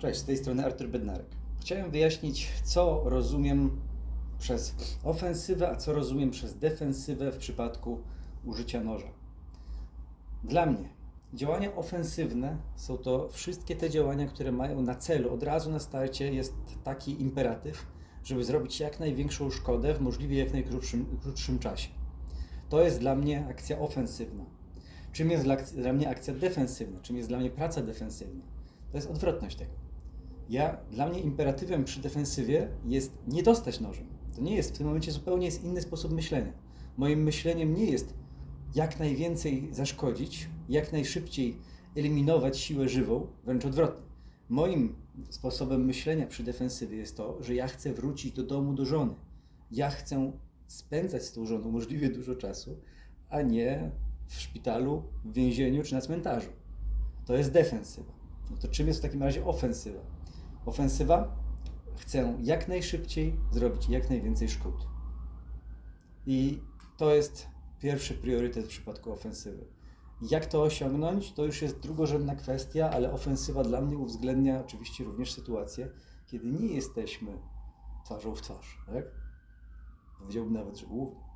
Cześć, z tej strony Artur Bednarek. Chciałem wyjaśnić, co rozumiem przez ofensywę, a co rozumiem przez defensywę w przypadku użycia noża. Dla mnie działania ofensywne są to wszystkie te działania, które mają na celu, od razu na starcie jest taki imperatyw, żeby zrobić jak największą szkodę w możliwie jak najkrótszym krótszym czasie. To jest dla mnie akcja ofensywna. Czym jest dla, dla mnie akcja defensywna? Czym jest dla mnie praca defensywna? To jest odwrotność tego. Ja, dla mnie imperatywem przy defensywie jest nie dostać nożem. To nie jest w tym momencie zupełnie jest inny sposób myślenia. Moim myśleniem nie jest jak najwięcej zaszkodzić, jak najszybciej eliminować siłę żywą, wręcz odwrotnie. Moim sposobem myślenia przy defensywie jest to, że ja chcę wrócić do domu do żony. Ja chcę spędzać z tą żoną możliwie dużo czasu, a nie w szpitalu, w więzieniu czy na cmentarzu. To jest defensywa. No to czym jest w takim razie ofensywa? Ofensywa chcę jak najszybciej zrobić jak najwięcej szkód. I to jest pierwszy priorytet w przypadku ofensywy. Jak to osiągnąć, to już jest drugorzędna kwestia, ale ofensywa dla mnie uwzględnia oczywiście również sytuację, kiedy nie jesteśmy twarzą w twarz, tak? Powiedziałbym nawet, że głównie.